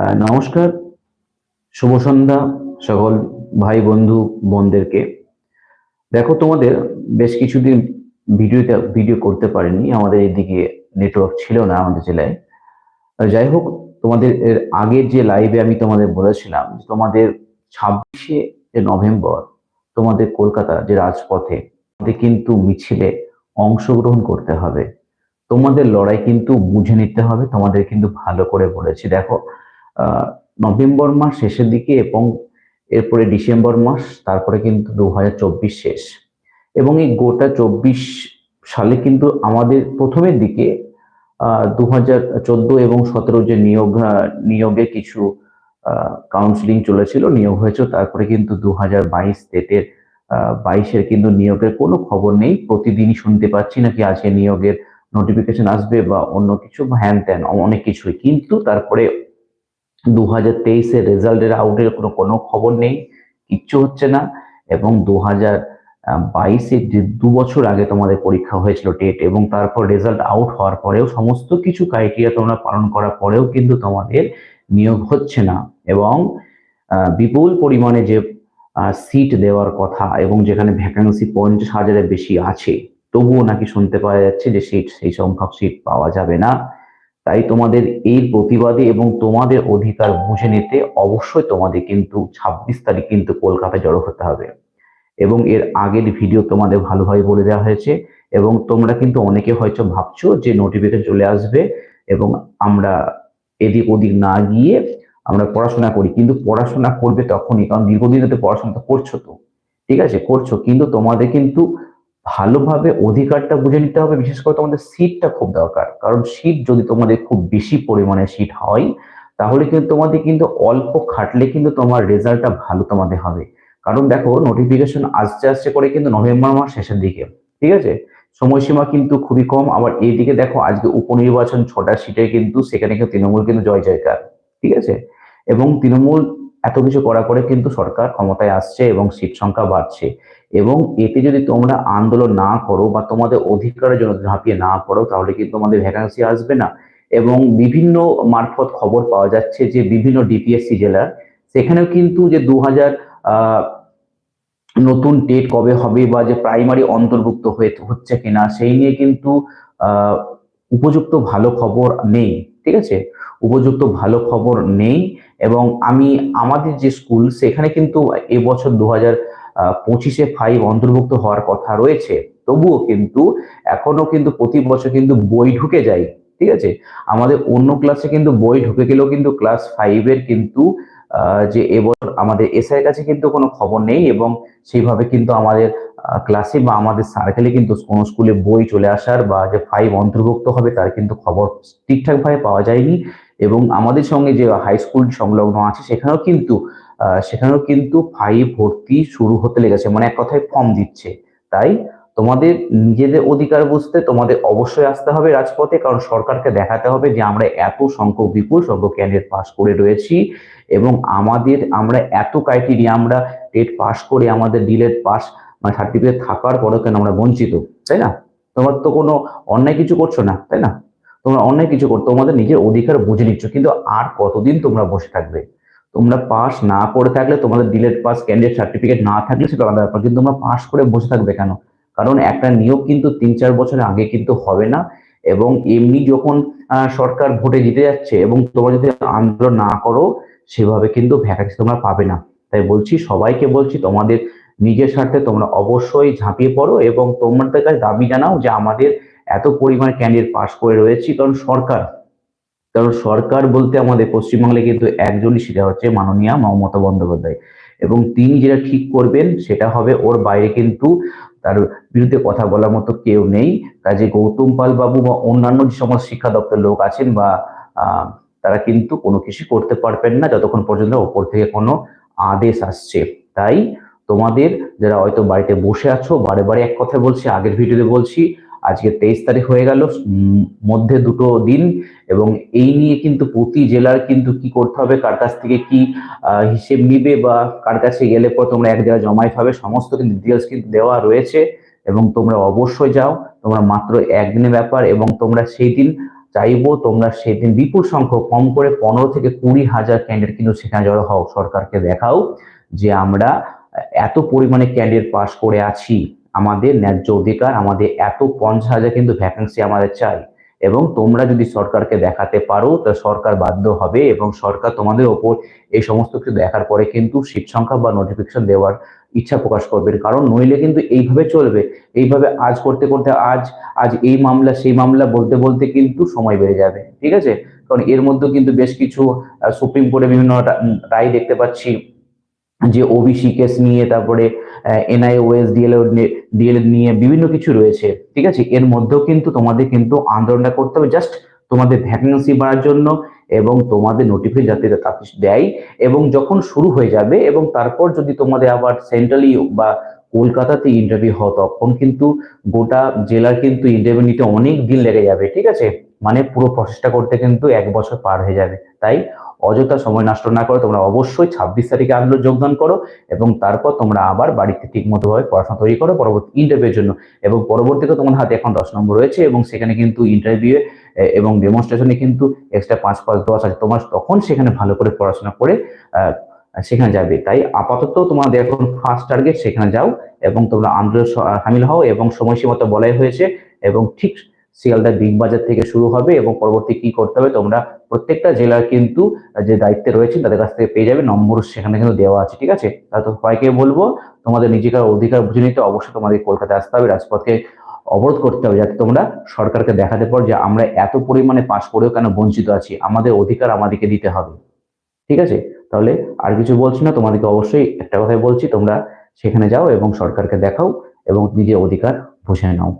নমস্কার। শুভ সন্ধ্যা সকল ভাই বন্ধু বোনদেরকে দেখো, তোমাদের বেশ কিছুদিন ভিডিওতে, ভিডিও করতে পারিনি, আমাদের এদিকে নেটওয়ার্ক ছিল না আমাদের জেলায়। যাই হোক, তোমাদের এর আগের যে লাইভে আমি তোমাদের বলেছিলাম তোমাদের ছাব্বিশে নভেম্বর তোমাদের কলকাতা যে রাজপথে কিন্তু মিছিলে অংশগ্রহণ করতে হবে। তোমাদের লড়াই কিন্তু বুঝে নিতে হবে, তোমাদের কিন্তু ভালো করে বলেছি। দেখো নভেম্বর মাস শেষের দিকে এবং এরপরে ডিসেম্বর মাস, তারপরে কিন্তু দু হাজার চব্বিশ শেষ। এবং এই গোটা চব্বিশ সালে কিন্তু আমাদের প্রথমের দিকে দু হাজার চোদ্দ এবং সতেরো যে নিয়োগ নিয়োগের কিছু কাউন্সিলিং চলেছিল, নিয়োগ হয়েছে তারপরে কিন্তু দু হাজার বাইশ ডেটের বাইশের কিন্তু নিয়োগের কোনো খবর নেই। প্রতিদিনই শুনতে পাচ্ছি নাকি আজকে নিয়োগের নোটিফিকেশন আসবে বা অন্য কিছু হ্যান ত্যান অনেক কিছুই। কিন্তু তারপরে দু হাজার তেইশের রেজাল্টের আউটের কোনো কোনো খবর নেই, কিচ্ছু হচ্ছে না। এবং দু হাজার বাইশে যে দু বছর আগে তোমাদের পরীক্ষা হয়েছিল টেট, এবং তারপর রেজাল্ট আউট হওয়ার পরেও সমস্ত কিছু ক্রাইটেরিয়া তোমরা পালন করার পরেও কিন্তু তোমাদের নিয়োগ হচ্ছে না। এবং বিপুল পরিমাণে যে সিট দেওয়ার কথা এবং যেখানে ভ্যাকান্সি পঞ্চাশ হাজারের বেশি আছে, তবুও নাকি শুনতে পাওয়া যাচ্ছে যে সিট সেই সংখ্যক সিট পাওয়া যাবে না। তাই তোমাদের এই প্রতিবাদে এবং তোমাদের অধিকার বুঝে নিতে অবশ্যই তোমাদের কিন্তু ছাব্বিশ তারিখ কিন্তু কলকাতায় জড়ো হতে হবে। এবং এর আগের ভিডিও তোমাদের ভালোভাবে বলে দেওয়া হয়েছে এবং তোমরা কিন্তু অনেকে হয়তো ভাবছ যে নোটিফিকেশন চলে আসবে এবং আমরা এদিক ওদিক না গিয়ে আমরা পড়াশোনা করি, কিন্তু পড়াশোনা করবে তখনই, কারণ দীর্ঘদিন ধরে পড়াশোনা তো করছ তো, ঠিক আছে? করছ, কিন্তু তোমাদের কিন্তু ভালোভাবে অধিকারটা বুঝে নিতে হবে, বিশেষ করে তোমাদের সিটটা খুব দরকার। কারণ সিট যদি তোমাদের খুব বেশি পরিমাণে সিট হয়, তাহলে কিন্তু তোমাদের কিন্তু অল্প খাটলে কিন্তু তোমার রেজাল্টটা ভালো তোমাদের হবে। কারণ দেখো নোটিফিকেশন আসতে আসতে করে কিন্তু নভেম্বর মাস শেষের দিকে, ঠিক আছে? সময়সীমা কিন্তু খুবই কম, আবার এইদিকে দেখো, আজকে উপনির্বাচন ছটা সিটে কিন্তু সেখানে কিন্তু তৃণমূল কিন্তু জয় জয়কার, ঠিক আছে? এবং তৃণমূল এত কিছু করা করে কিন্তু সরকার ক্ষমতায় আসছে এবং সিট সংখ্যা বাড়ছে। এবং এতে যদি তোমরা আন্দোলন না করো বা তোমাদের অধিকারের জন্য ঝাঁপিয়ে না পড়ো, তাহলে কিন্তু তোমাদের ভ্যাকান্সি আসবে না। এবং বিভিন্ন মারফত খবর পাওয়া যাচ্ছে যে বিভিন্ন ডিপিএসসি জেলার, সেখানেও কিন্তু যে দু হাজার নতুন টেট কবে হবে বা যে প্রাইমারি অন্তর্ভুক্ত হয়ে হচ্ছে কিনা, সেই নিয়ে কিন্তু উপযুক্ত ভালো খবর নেই, ঠিক আছে? উপযুক্ত ভালো খবর নেই এবং আমি, আমাদের যে স্কুল সেখানে কিন্তু এবছর দু হাজার পঁচিশে ফাইভ অন্তর্ভুক্ত হওয়ার কথা রয়েছে। তবুও কিন্তু এখনও কিন্তু প্রতি বছর কিন্তু বই ঢুকে যায়, ঠিক আছে? আমাদের অন্য ক্লাসে কিন্তু বই ঢুকে গেলেও কিন্তু ক্লাস ফাইভের কিন্তু যে এবছর আমাদের এসআই কাছে কিন্তু কোনো খবর নেই এবং সেইভাবে কিন্তু আমাদের ক্লাসে বা আমাদের সার্কেলে কিন্তু কোনো স্কুলে বই চলে আসার বা যে ফাইভ অন্তর্ভুক্ত হবে তার কিন্তু খবর ঠিকঠাকভাবে পাওয়া যায়নি এবং আমাদের সঙ্গে যে হাই স্কুল সংলগ্ন আছে সেখানেও কিন্তু সেখানেও কিন্তু ফাইভ ভর্তি শুরু হতে লেগেছে মানে এক কথায় ফর্ম দিচ্ছে। তাই তোমাদের নিজেদের অধিকার বুঝতে তোমাদের অবশ্যই আসতে হবে রাজপথে, কারণ সরকারকে দেখাতে হবে যে আমরা এত সংখ্যক বিপুল সংখ্যক ক্যান্ডিডেট পাস করে রয়েছি এবং আমাদের, আমরা এত ক্রাইটেরিয়া আমরা টেট পাস করে আমাদের ডিলেট পাস মানে সার্টিফিকেট থাকার পরেও কেন আমরা বঞ্চিত, তাই না? তোমার তো কোনো অন্যায় কিছু করছ না, তাই না? তোমরা অন্যায় কিছু করো, তোমাদের নিজের অধিকার বুঝে নিচ্ছ, কিন্তু আর কতদিন তোমরা বসে থাকবে? তোমরা পাস না করে থাকলে, তোমাদের ডিলেট পাস ক্যান্ডিডেট সার্টিফিকেট না থাকলে সেটা আলাদা ব্যাপার, কিন্তু তোমরা পাস করে বসে থাকবে কেন? কারণ একটা নিয়োগ কিন্তু তিন চার বছর আগে কিন্তু হবে না এবং এমনি যখন সরকার ভোটে জিতে যাচ্ছে এবং তোমরা যদি আন্দোলন না করো, সেভাবে কিন্তু ভ্যাকান্সি তোমরা পাবে না। তাই বলছি, সবাইকে বলছি, তোমাদের নিজের স্বার্থে তোমরা অবশ্যই ঝাঁপিয়ে পড়ো এবং তোমাদের কাছে দাবি জানাও যে আমাদের এত পরিমাণ ক্যান্ডিডেট পাস করে রয়েছি, কারণ সরকার কারণ সরকার বলতে আমাদের পশ্চিমবাংলায় কিন্তু একজনই সেটা হচ্ছে মাননীয় মমতা বন্দ্যোপাধ্যায়। এবং তিনি যেটা ঠিক করবেন সেটা হবে ওর বাইরে কিন্তু তার বিরুদ্ধে কথা বলার মতো কেউ নেই। কাজে গৌতম পাল বাবু বা অন্যান্য যে সমস্ত শিক্ষা দপ্তর লোক আছেন বা তারা কিন্তু কোনো কিছু করতে পারবেন না যতক্ষণ পর্যন্ত ওপর থেকে কোনো আদেশ আসছে। তাই তোমাদের যারা হয়তো বাড়িতে বসে আছো, বারে বারে এক কথা বলছি, আগের ভিডিওতে বলছি আজকে তেইশ তারিখ হয়ে গেল মধ্যে দুটো দিন এবং এই নিয়ে কিন্তু প্রতি জেলার কিন্তু কি করতে হবে, কার কাছ থেকে কি হিসেব নিবে বা কার কাছে গেলে পর তোমরা এক জায়গায় জমাই পাবে, সমস্ত কিন্তু ডিটেলস কিন্তু দেওয়া রয়েছে এবং তোমরা অবশ্যই যাও, তোমরা মাত্র একদিনের ব্যাপার এবং তোমরা সেই দিন চাইব, তোমরা সেদিন বিপুল সংখ্যক, কম করে পনেরো থেকে কুড়ি হাজার ক্যান্ডিডেট কিন্তু সেখানে জড়ো হও, সরকারকে দেখাও যে আমরা এত পরিমাণে ক্যান্ডিডেট পাস করে আছি। আমাদের ন্যায্য অধিকার, আমাদের এত পঞ্চাশ হাজার কিন্তু ভ্যাকেন্সি আমাদের চাই। এবং তোমরা যদি সরকারকে দেখাতে পারো, তা সরকার বাধ্য হবে এবং সরকার তোমাদের ওপর এই সমস্ত কিছু দেখার পরে কিন্তু সিট সংখ্যা বা নোটিফিকেশন দেওয়ার ইচ্ছা প্রকাশ করবে। কারণ নইলে কিন্তু এইভাবে চলবে। এইভাবে আজ করতে করতে আজ আজ এই মামলা, সেই মামলা বলতে বলতে কিন্তু সময় বেড়ে যাবে। ঠিক আছে? কারণ এর মধ্যে কিন্তু বেশ কিছু সুপ্রিম কোর্টে বিভিন্ন রায় দেখতে পাচ্ছি। যে ওবিসি কেস নিয়ে, তারপরে এনআই ওএস ডিএল নিয়ে বিভিন্ন কিছু রয়েছে, ঠিক আছে? এর মধ্যেও কিন্তু তোমাদের কিন্তু আন্দোলনটা করতে হবে। জাস্ট তোমাদের ভ্যাকেন্সি বাড়ার জন্য এবং তোমাদের নোটিফিকেশন যাতে দেয় এবং যখন শুরু হয়ে যাবে এবং তারপর যদি তোমাদের আবার সেন্ট্রালি বা কলকাতাতে ইন্টারভিউ হয় তখন কিন্তু গোটা জেলার কিন্তু ইন্টারভিউ নিতে অনেক দিন লেগে যাবে, ঠিক আছে? মানে পুরো প্রসেসটা করতে কিন্তু এক বছর পার হয়ে যাবে, তাই? অযথা সময় নষ্ট না করে তোমরা অবশ্যই ছাব্বিশ তারিখে আন্দোলন যোগদান করো এবং তারপর তোমরা আবার বাড়িতে ঠিক মতো ভাবে পড়াশোনা তৈরি করো পরবর্তী ইন্টারভিউর জন্য। এবং পরবর্তীতে তোমার হাতে এখন দশ নম্বর রয়েছে এবং সেখানে কিন্তু ইন্টারভিউ এবং ডেমনস্ট্রেশনে কিন্তু এক্সট্রা পাঁচ পাঁচ, দশ আছে। তোমার তখন সেখানে ভালো করে পড়াশোনা করে সেখানে যাবে। তাই আপাতত তোমাদের এখন ফার্স্ট টার্গেট সেখানে যাও এবং তোমরা আন্দোলন সামিল হও এবং সময়সীমা তো বলাই হয়েছে এবং ঠিক শিয়ালদা বিগ বাজার থেকে শুরু হবে এবং পরবর্তী কি করতে হবে তোমরা প্রত্যেকটা জেলার কিন্তু যে দায়িত্বে রয়েছে তাদের কাছ থেকে পেয়ে যাবে, নম্বর সেখানে কিন্তু দেওয়া আছে, ঠিক আছে? তা তো সবাইকে বলব, তোমাদের নিজেকার অধিকার বুঝে নিতে অবশ্যই তোমাদের কলকাতায় আসতে হবে, রাজপথকে অবরোধ করতে হবে যাতে তোমরা সরকারকে দেখাতে পারো যে আমরা এত পরিমাণে পাশ করেও কেন বঞ্চিত আছি, আমাদের অধিকার আমাদেরকে দিতে হবে, ঠিক আছে? তাহলে আর কিছু বলছি না, তোমাদেরকে অবশ্যই একটা কথাই বলছি, তোমরা সেখানে যাও এবং সরকারকে দেখাও এবং নিজের অধিকার বুঝে নাও।